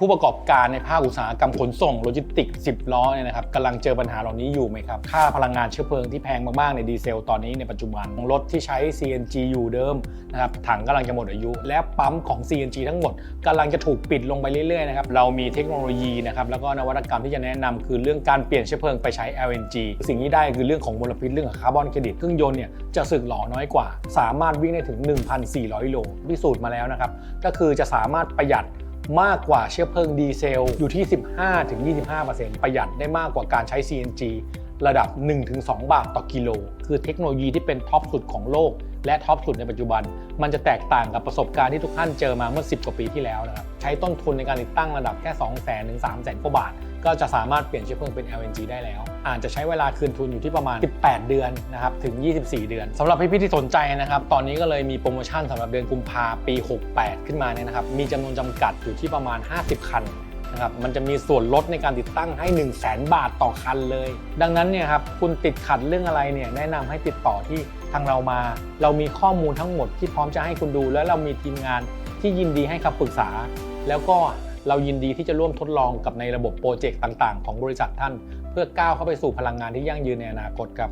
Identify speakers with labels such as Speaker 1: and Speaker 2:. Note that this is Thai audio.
Speaker 1: ผู้ประกอบการในภาคอุตสาหกรรมขนส่งโลจิสติกส์10 ล้อเนี่ยนะครับกำลังเจอปัญหาเหล่านี้อยู่ไหมครับ ค่าพลังงานเชื้อเพลิงที่แพงมากๆในดีเซลตอนนี้ในปัจจุบันรถที่ใช้ CNG อยู่เดิมนะครับถังกำลังจะหมดอายุ และปั๊มของ CNG ทั้งหมดกำลังจะถูกปิดลงไปเรื่อยๆนะครับเรามีเทคโนโลยีนะครับแล้วก็นวัตกรรมที่จะแนะนำคือเรื่องการเปลี่ยนเชื้อเพลิงไปใช้ LNG สิ่งที่ได้คือเรื่องของมลพิษเรื่องของคาร์บอนเครดิตเครื่องยนต์เนี่ยจะสึกหล่อน้อยกว่า สามารถวิ่งได้ถึง 1,400 โลพิสูจน์มาแล้วนะครับก็คือจะสามารถประหยัด มากกว่าเชื้อเพลิงดีเซลอยู่ที่ 15-25%ประหยัดได้มากกว่าการใช้ CNG ระดับ 1-2 บาทต่อกิโล คือเทคโนโลยีที่เป็นท็อปสุดของโลก และท็อปสุดในปัจจุบัน มันจะแตกต่างกับประสบการณ์ที่ทุกท่านเจอมาเมื่อ 10 กว่าปีที่แล้วนะครับ ช้ต้นทุนในการติดตั้งระดับแค่ 2 0 0 0 0 0ถึง3 0 0 0 0กว่าบาท ก็จะสามารถเปลี่ยนเชื้อเพลิงเป็น LNG ได้แล้ว อาจจะใช้เวลาคืนทุนอยู่ที่ประมาณ 18 เดือนนะครับถึง 24 เดือนสำหรับพี่ๆที่สนใจนะครับ ตอนนี้ก็เลยมีโปรโมชั่นสำหรับเดือนกุมภาปี 68 ขึ้นมาเนี่ยนะครับมีจำนวนจำกัดอยู่ที่ประมาณ 50 คันนะครับมันจะมีส่วนลดในการติดตั้งให้ 1 0 0 0 0แบาทต่อคันเลย ดังนั้นเนี่ยครับคุณติดขัดเรื่องอะไรเนี่ยแนะนำให้ติดต่อที่ทางเรามา เรามีข้อมูลทั้งหมดที่พร้อมจะให้คุณดู และเรามีทีมงาน ที่ยินดีให้คำปรึกษา แล้วก็เรายินดีที่จะร่วมทดลองกับในระบบโปรเจกต์ต่าง ๆ ของบริษัทท่าน เพื่อก้าวเข้าไปสู่พลังงานที่ยั่งยืนในอนาคตครับ